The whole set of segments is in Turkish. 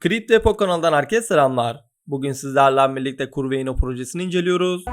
Kripto Depo kanalından herkese selamlar. Bugün sizlerle birlikte Curveino projesini inceliyoruz.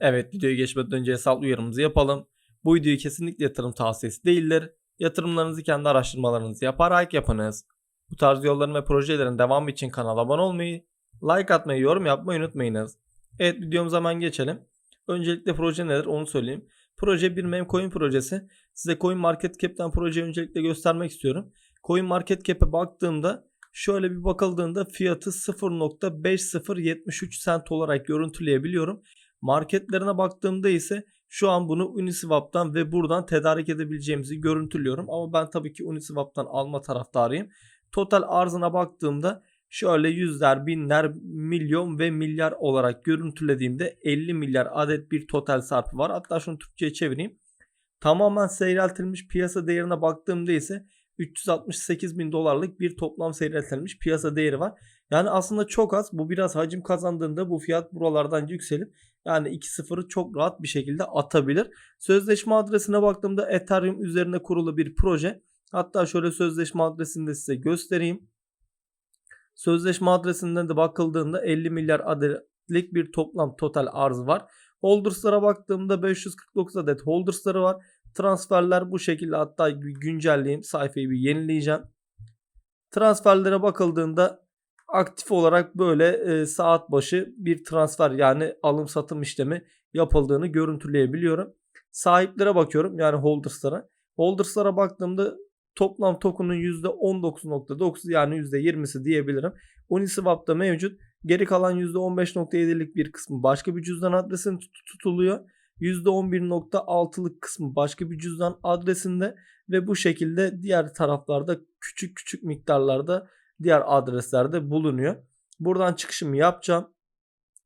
Evet videoya geçmeden önce hesap uyarımızı yapalım. Bu videoyu kesinlikle yatırım tavsiyesi değildir. Yatırımlarınızı kendi araştırmalarınızı yaparak yapınız. Bu tarz yolların ve projelerin devamı için kanala abone olmayı, like atmayı, yorum yapmayı unutmayınız. Evet videomuza hemen geçelim. Öncelikle proje nedir onu söyleyeyim. Proje bir meme coin projesi. Size Coin Market Cap'ten projeyi öncelikle göstermek istiyorum. Coin Market Cap'e baktığımda şöyle bir bakıldığında fiyatı 0.5073 cent olarak görüntüleyebiliyorum. Marketlerine baktığımda ise şu an bunu Uniswap'tan ve buradan tedarik edebileceğimizi görüntülüyorum. Ama ben tabii ki Uniswap'tan alma taraftarıyım. Total arzına baktığımda şöyle yüzler, binler, milyon ve milyar olarak görüntülediğimde 50 milyar adet bir total sarfı var. Hatta şunu Türkçe'ye çevireyim. Tamamen seyreltilmiş piyasa değerine baktığımda ise 368 bin dolarlık bir toplam seyreltilmiş piyasa değeri var. Yani aslında çok az. Bu biraz hacim kazandığında bu fiyat buralardan yükselip yani 2.0'ı çok rahat bir şekilde atabilir. Sözleşme adresine baktığımda Ethereum üzerine kurulu bir proje. Hatta şöyle sözleşme adresini de size göstereyim. Sözleşme adresinden de bakıldığında 50 milyar adetlik bir toplam total arz var. Holders'lara baktığımda 549 adet holders'ları var. Transferler bu şekilde hatta güncelleyeyim sayfayı bir yenileyeceğim. Transferlere bakıldığında aktif olarak böyle e, saat başı bir transfer yani alım satım işlemi yapıldığını görüntüleyebiliyorum. Sahiplere bakıyorum yani holders'lara. Holders'lara baktığımda toplam token'un %19.9 yani %20'si diyebilirim. Uniswap'ta mevcut. Geri kalan %15.7'lik bir kısmı başka bir cüzdan adresinde tut- tutuluyor. %11.6'lık kısmı başka bir cüzdan adresinde ve bu şekilde diğer taraflarda küçük küçük miktarlarda diğer adreslerde bulunuyor. Buradan çıkışımı yapacağım.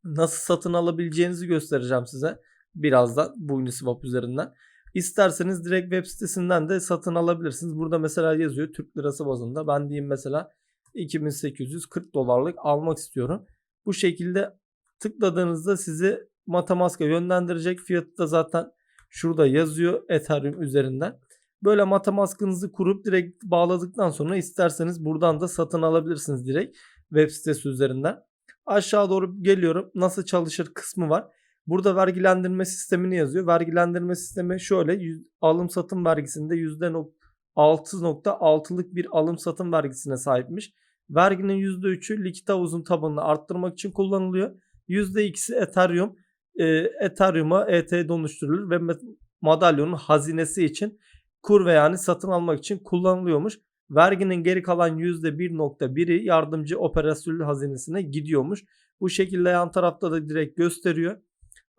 Nasıl satın alabileceğinizi göstereceğim size birazdan bu Uniswap üzerinden. İsterseniz direkt web sitesinden de satın alabilirsiniz. Burada mesela yazıyor Türk lirası bazında. Ben diyeyim mesela 2840 dolarlık almak istiyorum. Bu şekilde tıkladığınızda sizi Metamask'a yönlendirecek. Fiyatı da zaten şurada yazıyor Ethereum üzerinden. Böyle Metamask'ınızı kurup direkt bağladıktan sonra isterseniz buradan da satın alabilirsiniz direkt web sitesi üzerinden. Aşağı doğru geliyorum. Nasıl çalışır kısmı var. Burada vergilendirme sistemini yazıyor. Vergilendirme sistemi şöyle alım satım vergisinde %6.6'lık bir alım satım vergisine sahipmiş. Verginin %3'ü likit havuzun tabanını arttırmak için kullanılıyor. %2'si Ethereum e, Ethereum'a ET dönüştürülür ve madalyonun hazinesi için kur ve yani satın almak için kullanılıyormuş. Verginin geri kalan %1.1'i yardımcı operasyonel hazinesine gidiyormuş. Bu şekilde yan tarafta da direkt gösteriyor.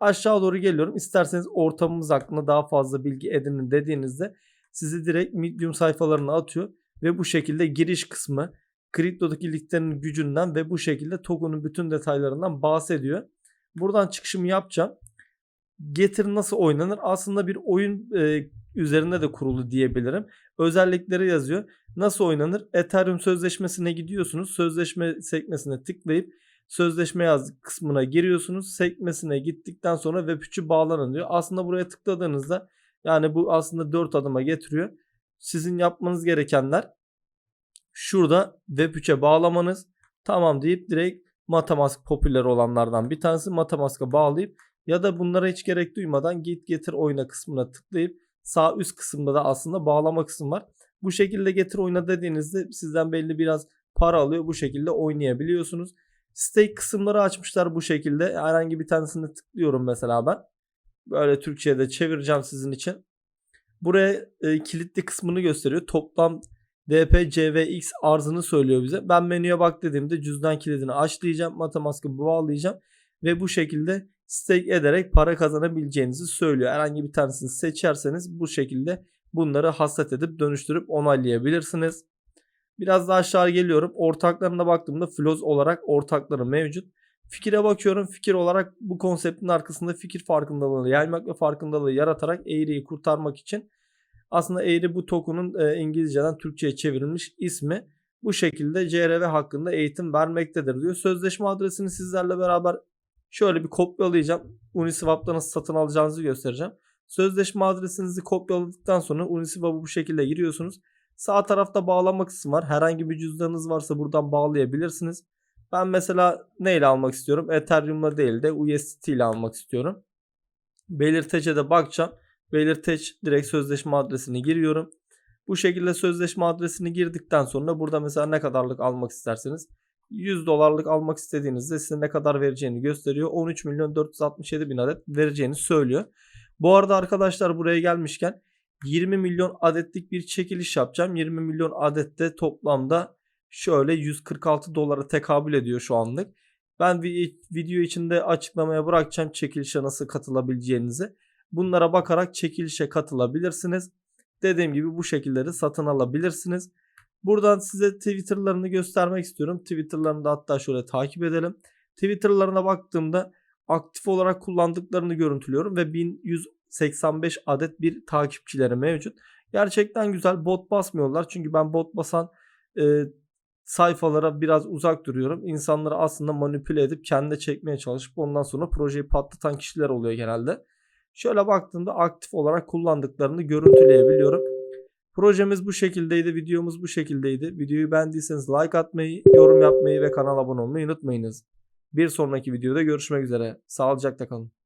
Aşağı doğru geliyorum. İsterseniz ortamımız hakkında daha fazla bilgi edinin dediğinizde sizi direkt Medium sayfalarına atıyor ve bu şekilde giriş kısmı kriptodaki linklerin gücünden ve bu şekilde token'un bütün detaylarından bahsediyor. Buradan çıkışımı yapacağım. Getir nasıl oynanır? Aslında bir oyun e, üzerine de kurulu diyebilirim. Özellikleri yazıyor. Nasıl oynanır? Ethereum sözleşmesine gidiyorsunuz. Sözleşme sekmesine tıklayıp sözleşme yaz kısmına giriyorsunuz. Sekmesine gittikten sonra Web3'ü bağlanın diyor. Aslında buraya tıkladığınızda yani bu aslında 4 adıma getiriyor. Sizin yapmanız gerekenler şurada Web3'e bağlamanız. Tamam deyip direkt Metamask popüler olanlardan bir tanesi Metamask'a bağlayıp ya da bunlara hiç gerek duymadan git getir oyna kısmına tıklayıp sağ üst kısımda da aslında bağlama kısmı var. Bu şekilde getir oyna dediğinizde sizden belli biraz para alıyor. Bu şekilde oynayabiliyorsunuz. Stake kısımları açmışlar bu şekilde. Herhangi bir tanesine tıklıyorum mesela ben. Böyle Türkçe'ye de çevireceğim sizin için. Buraya e, kilitli kısmını gösteriyor. Toplam DPCVX arzını söylüyor bize. Ben menüye bak dediğimde cüzdan kilidini aç diyeceğim. Metamask'ı bağlayacağım. Ve bu şekilde stake ederek para kazanabileceğinizi söylüyor. Herhangi bir tanesini seçerseniz bu şekilde bunları hasat edip dönüştürüp onaylayabilirsiniz. Biraz daha aşağı geliyorum. Ortaklarına baktığımda Floz olarak ortakları mevcut. Fikire bakıyorum. Fikir olarak bu konseptin arkasında fikir farkındalığını yaymak ve farkındalığı yaratarak eğriyi kurtarmak için aslında eğri bu token'ın e, İngilizceden Türkçe'ye çevrilmiş ismi. Bu şekilde CRV hakkında eğitim vermektedir diyor. Sözleşme adresini sizlerle beraber şöyle bir kopyalayacağım. Uniswap'ta nasıl satın alacağınızı göstereceğim. Sözleşme adresinizi kopyaladıktan sonra Uniswap'a bu şekilde giriyorsunuz. Sağ tarafta bağlama kısmı var. Herhangi bir cüzdanınız varsa buradan bağlayabilirsiniz. Ben mesela neyle almak istiyorum? Ethereum'la değil de USDT ile almak istiyorum. Belirtece de bakacağım. Belirteç direkt sözleşme adresini giriyorum. Bu şekilde sözleşme adresini girdikten sonra burada mesela ne kadarlık almak isterseniz 100 dolarlık almak istediğinizde size ne kadar vereceğini gösteriyor. 13 milyon 467 bin adet vereceğini söylüyor. Bu arada arkadaşlar buraya gelmişken 20 milyon adetlik bir çekiliş yapacağım. 20 milyon adette toplamda şöyle 146 dolara tekabül ediyor şu anlık. Ben vi- video içinde açıklamaya bırakacağım çekilişe nasıl katılabileceğinizi. Bunlara bakarak çekilişe katılabilirsiniz. Dediğim gibi bu şekilde de satın alabilirsiniz. Buradan size Twitter'larını göstermek istiyorum. Twitter'larını da hatta şöyle takip edelim. Twitter'larına baktığımda aktif olarak kullandıklarını görüntülüyorum ve 1185 adet bir takipçileri mevcut. Gerçekten güzel bot basmıyorlar. Çünkü ben bot basan e, sayfalara biraz uzak duruyorum. İnsanları aslında manipüle edip kendine çekmeye çalışıp ondan sonra projeyi patlatan kişiler oluyor genelde. Şöyle baktığımda aktif olarak kullandıklarını görüntüleyebiliyorum. Projemiz bu şekildeydi. Videomuz bu şekildeydi. Videoyu beğendiyseniz like atmayı, yorum yapmayı ve kanala abone olmayı unutmayınız. Bir sonraki videoda görüşmek üzere. Sağlıcakla kalın.